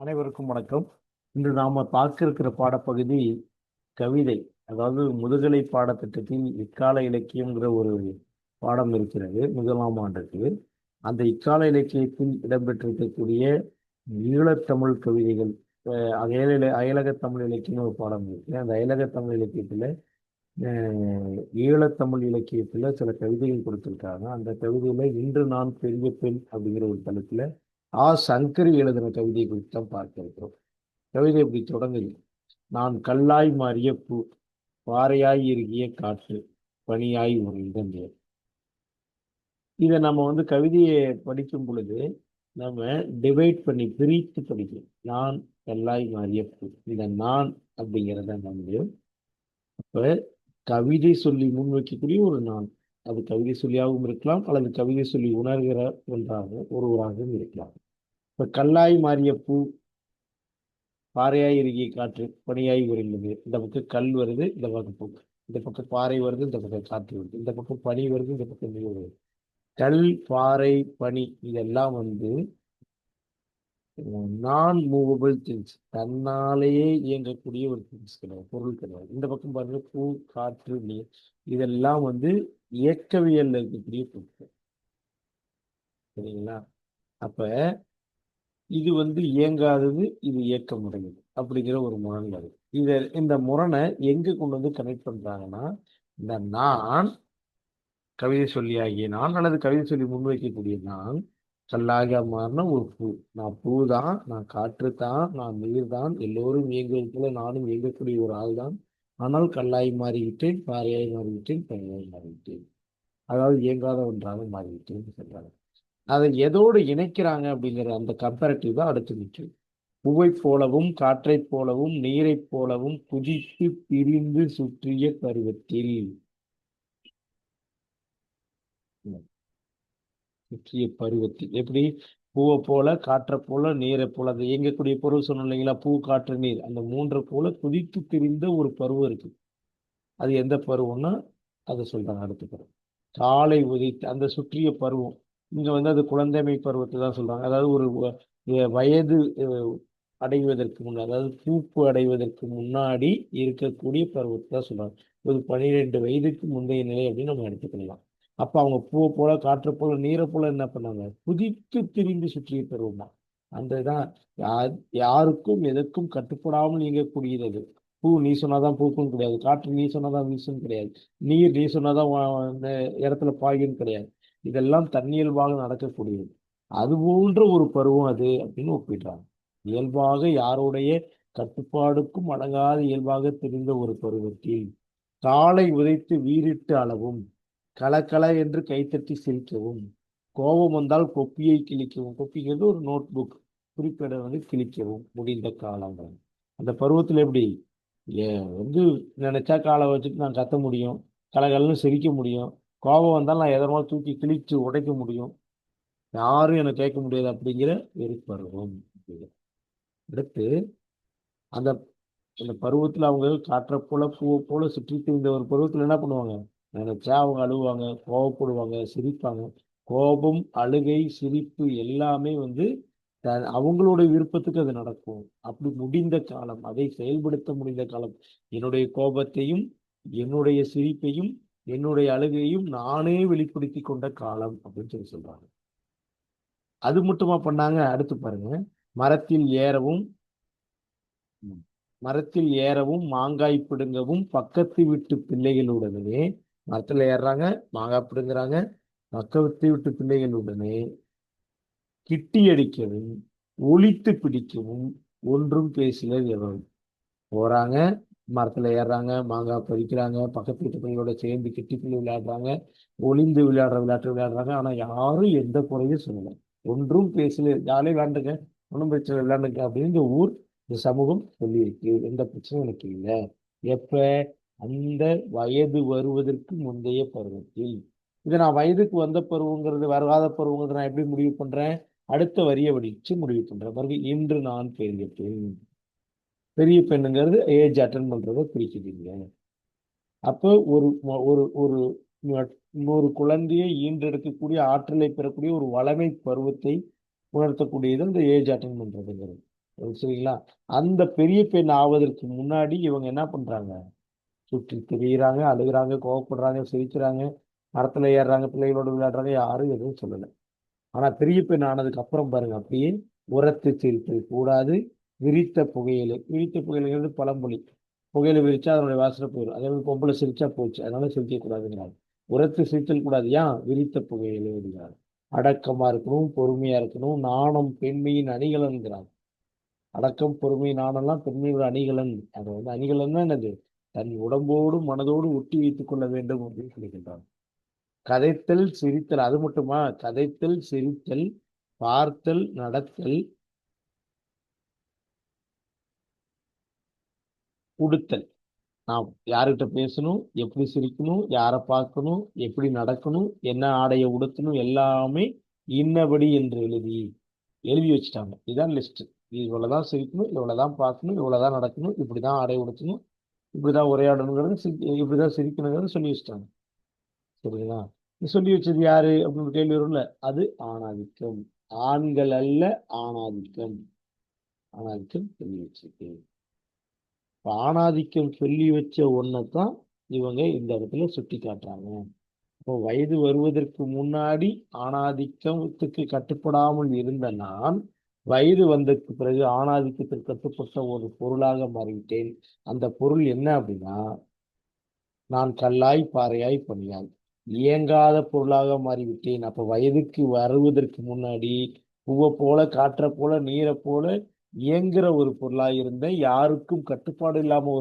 அனைவருக்கும் வணக்கம். இன்று நாம பார்க்க இருக்கிற பாடப்பகுதி கவிதை அதாவது முதுகலை பாடத்திட்டத்தில் இக்கால இலக்கியம்ங்கிற ஒரு பாடம் இருக்கிறது முதலாம் ஆண்டுக்கு. அந்த இக்கால இலக்கியத்தில் இடம்பெற்றிருக்கக்கூடிய ஈழத்தமிழ் கவிதைகள் அயல அயலக தமிழ் இலக்கியம் ஒரு பாடம் இருக்கு. அந்த அயலக தமிழ் இலக்கியத்துல ஈழத்தமிழ் இலக்கியத்துல சில கவிதைகள் கொடுத்துருக்காங்க. அந்த கவிதையில இன்று நான் பெரிய பெண் அப்படிங்கிற ஒரு தளத்தில் ஆ சங்கரி எழுதின கவிதை குறித்து தான் பார்க்க இருக்கிறோம் கவிதை இப்படி தொடங்குது. நான் கல்லாய் மாறிய பூ பாறையாய் இறுகிய காற்று பனியாய் உறைந்த நேர் இதை நம்ம வந்து கவிதையை படிக்கும் பொழுது நம்ம டிவைட் பண்ணி பிரித்து படிக்கணும். நான் கல்லாய் மாறிய பூ இந்த நான் அப்படிங்கிறத வந்து அப்போ கவிதை சொல்லி முன்வைக்கக்கூடிய ஒரு நான். அது கவிதை சொல்லியாகவும் இருக்கலாம் அல்லது கவிதை சொல்லி உணர்கிற ஒன்றாக ஒருவராகவும் இருக்கலாம். இப்ப கல்லாய் மாறிய பூ பாறையாய் இறுகிய காற்று பனியாய் உறைந்தது இந்த பக்கம் கல் வருது இந்த பக்கம் பூ. இந்த பக்கம் பாறை வருது இந்த பக்கம் காற்று வருது. இந்த பக்கம் பனி வருது இந்த பக்கம் நீர் வருது. கல் பாறை பனி இதெல்லாம் வந்து நான் மூவபிள் திங்ஸ் தன்னாலேயே இயங்கக்கூடிய ஒரு திங்ஸ் கிடையாது பொருள் கிடையாது. இந்த பக்கம் பாருங்க பூ காற்று நீர் இதெல்லாம் வந்து இயக்கவியல்ல இருக்கக்கூடிய பொருட்கள். சரிங்களா? அப்ப இது வந்து இயங்காதது இது இயக்கமுடையது அப்படிங்கிற ஒரு முரண் அது. இத இந்த முரணை எங்க கொண்டு வந்து கனெக்ட் பண்றாங்கன்னா இந்த நான் கவிதை சொல்லி ஆகிய நான் அல்லது கவிதை சொல்லி முன்வைக்கக்கூடிய நான் கல்லாக மாறின ஒரு பூ. நான் பூ தான் நான் காற்று தான் நான் நீர் தான் எல்லோரும் இயங்குவது போல நானும் இயங்கக்கூடிய ஒரு ஆள் தான். ஆனால் கல்லாய் மாறிவிட்டேன் பாறையாய் மாறிவிட்டேன் பனியாய் மாறிவிட்டேன். அதாவது இயங்காத ஒன்றாக மாறிவிட்டேன் சொல்றாங்க. அதை எதோடு இணைக்கிறாங்க அப்படிங்கிற அந்த கம்பேரிட்டிவ் தான் அடுத்து நிற்கும். பூவை போலவும் காற்றைப் போலவும் நீரைப் போலவும் குதித்து பிரிந்து சுற்றிய பருவத்தில். சுற்றிய பருவத்தில். எப்படி? பூவை போல காற்றை போல நீரை போல. அது இயங்கக்கூடிய பொருள் சொன்னோம் இல்லைங்களா? பூ காற்று நீர். அந்த மூன்றை போல குதித்து திரிந்த ஒரு பருவம் இருக்கு. அது எந்த பருவம்னா அதை சொல்றாங்க அடுத்த பருவம். காலை உதித்து அந்த சுற்றிய பருவம். இங்க வந்து அது குழந்தைமை பருவத்தை தான் சொல்றாங்க. அதாவது ஒரு வ- வயது அடைவதற்கு முன்னாடி அதாவது பூப்பு அடைவதற்கு முன்னாடி இருக்கக்கூடிய பருவத்தை தான் சொல்றாங்க. ஒரு பன்னிரெண்டு வயதுக்கு முந்தைய நிலை அப்படின்னு நம்ம எடுத்துக்கலாம் அப்ப அவங்க பூவை போல காற்று போல நீரை போல என்ன பண்ணாங்க? குதித்து திரும்பி சுற்றிய பருவம் தான். அந்த தான் யார் யாருக்கும் எதற்கும் கட்டுப்படாமல் இயங்கக்கூடியது அது பூ நீ சொன்னாதான் பூக்கும் கிடையாது. காற்று நீ சொன்னாதான் வீசும் கிடையாது. நீர் நீ சொன்னாதான் வா- இந்த இடத்துல பாயும் கிடையாது. இதெல்லாம் தன்னியல்பாக நடக்கக்கூடியது. அது போன்ற ஒரு பருவம் அது அப்படின்னு ஒப்பிடுறாங்க. இயல்பாக யாருடைய கட்டுப்பாடுக்கும் அடங்காத இயல்பாக தெரிந்த ஒரு பருவத்தில் காலை உதைத்து வீறிட்டு அளவும் கலக்கல என்று கைத்தட்டி சிரிக்கவும் கோபம் வந்தால் கொப்பியை கிழிக்கவும் கொப்பிங்கிறது ஒரு நோட் புக் குறிப்பிட வந்து கிழிக்கவும் முடிந்த காலங்கள். அந்த பருவத்தில் எப்படி? ஏ வந்து நினைச்சா காலை வச்சுட்டு நான் கத்த முடியும் கலகலன்னு சிரிக்க முடியும் கோபம் வந்தால் நான் எதனா தூக்கி கிழித்து உடைக்க முடியும்? யாரும் எனக்கு கேட்க முடியாது அப்படிங்கிற ஒரு பருவம் அடுத்து அந்த அந்த பருவத்தில் அவங்க காற்றை போல பூவை போல சுற்றி இந்த ஒரு பருவத்தில் என்ன பண்ணுவாங்க? நினைச்சா அவங்க அழுவாங்க கோவப்படுவாங்க சிரிப்பாங்க. கோபம் அழுகை சிரிப்பு எல்லாமே வந்து அவங்களுடைய விருப்பத்துக்கு அது நடக்கும். அப்படி முடிந்த காலம் அதை செயல்படுத்த முடிந்த காலம் என்னுடைய கோபத்தையும் என்னுடைய சிரிப்பையும் என்னுடைய அழுகையும் நானே வெளிப்படுத்தி கொண்ட காலம் அப்படின்னு சொல்லி சொல்றாங்க. அது மட்டுமா பண்ணாங்க? அடுத்து பாருங்க. மரத்தில் ஏறவும் மரத்தில் ஏறவும் மாங்காய் பிடுங்கவும் பக்கத்து வீட்டு பிள்ளைகளுடனே மரத்தில் ஏறுறாங்க மாங்காய் பிடுங்குறாங்க பக்கத்து வீட்டு பிள்ளைகளுடனே கிட்டி அடிக்கவும் ஒளித்து பிடிக்கவும் ஒன்றும் பேசினர் எவரும் போறாங்க மரத்துல ஏறுறாங்க மாங்காய் பறிக்கிறாங்க பக்கத்து வீட்டு பிள்ளைகளோட சேர்ந்து கிட்டி பிள்ளை விளையாடுறாங்க ஒளிந்து விளையாடுற விளையாட்டு விளையாடுறாங்க. ஆனா யாரும் எந்த குறையும் சொல்லல. ஒன்றும் பேசல. ஜாலியாக விளையாண்டுங்க ஒன்றும் பிரச்சனை விளையாண்டுங்க அப்படின்னு இந்த ஊர் இந்த சமூகம் சொல்லியிருக்கு. எந்த பிரச்சனையும் எனக்கு இல்லை. எப்ப? அந்த வயது வருவதற்கு முந்தைய பருவத்தில். இதை நான் வயதுக்கு வந்த பருவங்கிறது வராத பருவங்கிறது நான் எப்படி முடிவு பண்றேன்? அடுத்த வரியை வடிச்சு முடிவு பண்றேன். பிறகு இன்று நான் பெரிய பெண் பெரிய பெண்ணுங்கிறது ஏஜ் அட்டன் பண்ணுறத குறிக்குதுங்க. அப்போ ஒரு ஒரு ஒரு ஒரு குழந்தையை ஈன்றெடுக்கக்கூடிய ஆற்றலை பெறக்கூடிய ஒரு வளமை பருவத்தை உணர்த்தக்கூடியது அந்த ஏஜ் அட்டன் பண்ணுறதுங்கிறது சரிங்களா? அந்த பெரிய பெண் ஆவதற்கு முன்னாடி இவங்க என்ன பண்ணுறாங்க சுற்றி திரியிறாங்க அழுகுறாங்க கோவப்படுறாங்க சிரிக்கிறாங்க மரத்தில் ஏறுறாங்க பிள்ளைகளோடு விளையாடுறாங்க யாரும் எதுவும் சொல்லலை. ஆனால் பெரிய பெண் ஆனதுக்கு அப்புறம் பாருங்க அப்படியே உரத்து சிரித்தல் கூடாது விரித்த புகையிலை. விரித்த புகையிலுங்கிறது பழமொழி. புகையில விரிச்சா அதனுடைய வாசனை போயிடும் அதே மாதிரி பொம்பளை சிரிச்சா போச்சு. அதனால சிரிக்கக்கூடாதுங்கிறாங்க உரத்து சிரித்தல் கூடாது. ஏன்? விரித்த புகையிலை அப்படிங்கிறாங்க. அடக்கமா இருக்கணும் பொறுமையா இருக்கணும். நாணம் பெண்மையின் அணிகலன்கிறாங்க. அடக்கம் பொறுமை நாணம்லாம் பெண்மையோட அணிகலன். அது வந்து அணிகலன்னா என்னது? தன் உடம்போடு மனதோடு ஒட்டி வைத்துக் கொள்ள வேண்டும் அப்படின்னு சொல்லுகின்றான் கதைத்தல் சிரித்தல் அது மட்டுமா? கதைத்தல் சிரித்தல் பார்த்தல் நடத்தல் உடுத்தல் நாம் யார்கிட்ட பேசணும்? எப்படி சிரிக்கணும்? யாரை பார்க்கணும்? எப்படி நடக்கணும்? என்ன ஆடையை உடுத்தணும்? எல்லாமே இன்னபடி என்று எழுதி எழுதி வச்சுட்டாங்க. இதுதான் லிஸ்ட் இவ்வளவுதான் சிரிக்கணும் இவ்வளவுதான் பார்க்கணும் இவ்வளவுதான் நடக்கணும் இப்படிதான் ஆடை உடுத்தணும் இப்படிதான் உரையாடணுங்கிறது இப்படி இப்படிதான் சிரிக்கணுங்கிறது சொல்லி வச்சுட்டாங்க. சரிங்களா? சொல்லி வச்சது யாரு? அப்படின்னு கேள்வி வரும்ல. அது ஆணாதிக்கம். ஆண்கள் அல்ல ஆணாதிக்கம். ஆணாதிக்கம் சொல்லி வச்சிருக்கு ஆணாதிக்கம் சொல்லி வச்ச ஒன்றைத்தான் இவங்க இந்த இடத்துல சுட்டி காட்டுறாங்க. இப்போ வயது வருவதற்கு முன்னாடி ஆணாதிக்கத்துக்கு கட்டுப்படாமல் இருந்த நான் வயது வந்ததுக்கு பிறகு ஆணாதிக்கத்திற்கு கட்டுப்பட்ட ஒரு பொருளாக மாறிவிட்டேன். அந்த பொருள் என்ன அப்படின்னா நான் கல்லாய் பாறையாய் பணியாய் இயங்காத பொருளாக மாறிவிட்டேன். அப்போ வயதுக்கு வருவதற்கு முன்னாடி பூவை போல காற்றை போல நீரை போல இயங்குகிற ஒரு பொருளாக இருந்தேன் யாருக்கும் கட்டுப்பாடு இல்லாமல்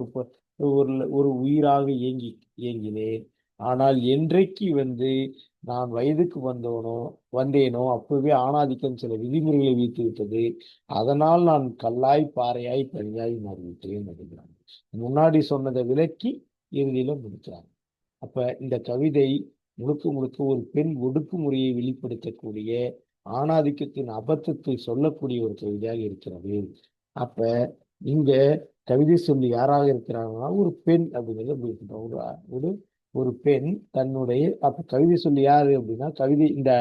ஒரு ஒரு உயிராக இயங்கி இயங்கினேன். ஆனால் என்றைக்கு வந்து நான் வயதுக்கு வந்தவனோ வந்தேனோ அப்பவே ஆணாதிக்கம் சில விதிமுறைகளை வீத்து விட்டது. அதனால் நான் கல்லாய் பாறையாய் பனியாய் மாறிவிட்டேன் அப்படிங்கிறாங்க. முன்னாடி சொன்னதை விலக்கி இறுதியில முடிக்கிறாங்க. அப்ப இந்த கவிதை முழுக்க முழுக்க ஒரு பெண் ஒடுக்குமுறையை வெளிப்படுத்தக்கூடிய ஆணாதிக்கத்தின் அபத்தத்தை சொல்லக்கூடிய ஒரு கவிதையாக இருக்கிறது. அப்ப இங்க கவிதை சொல்லி யாராக இருக்கிறாங்கன்னா ஒரு பெண் அப்படிங்கிறது ஒரு ஒரு ஒரு பெண் தன்னுடைய அப்ப கவிதை சொல்லி யாரு அப்படின்னா கவிதை இந்த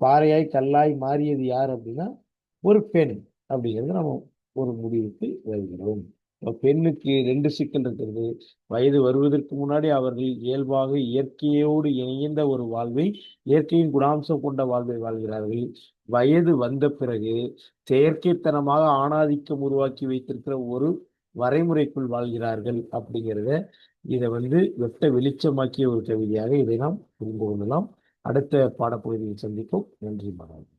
பாறையாய் கல்லாய் மாறியது யார் அப்படின்னா ஒரு பெண் அப்படிங்கிறது நம்ம ஒரு முடிவுக்கு வருகிறோம். பெண்ணுக்கு ரெண்டு சிக்கல் இருக்கிறது. வயது வருவதற்கு முன்னாடி அவர்கள் இயல்பாக இயற்கையோடு இணைந்த ஒரு வாழ்வை இயற்கையின் குணாம்சம் கொண்ட வாழ்வை வாழ்கிறார்கள். வயது வந்த பிறகு செயற்கைத்தனமாக ஆணாதிக்கம் உருவாக்கி வைத்திருக்கிற ஒரு வரைமுறைக்குள் வாழ்கிறார்கள் அப்படிங்கிறத இதை வந்து வெட்ட வெளிச்சமாக்கிய ஒரு கவிதையாக இதை நாம் புரிந்து கொள்ளலாம். அடுத்த பாடப்பகுதியில் சந்திப்போம். நன்றி மாணவர்கள்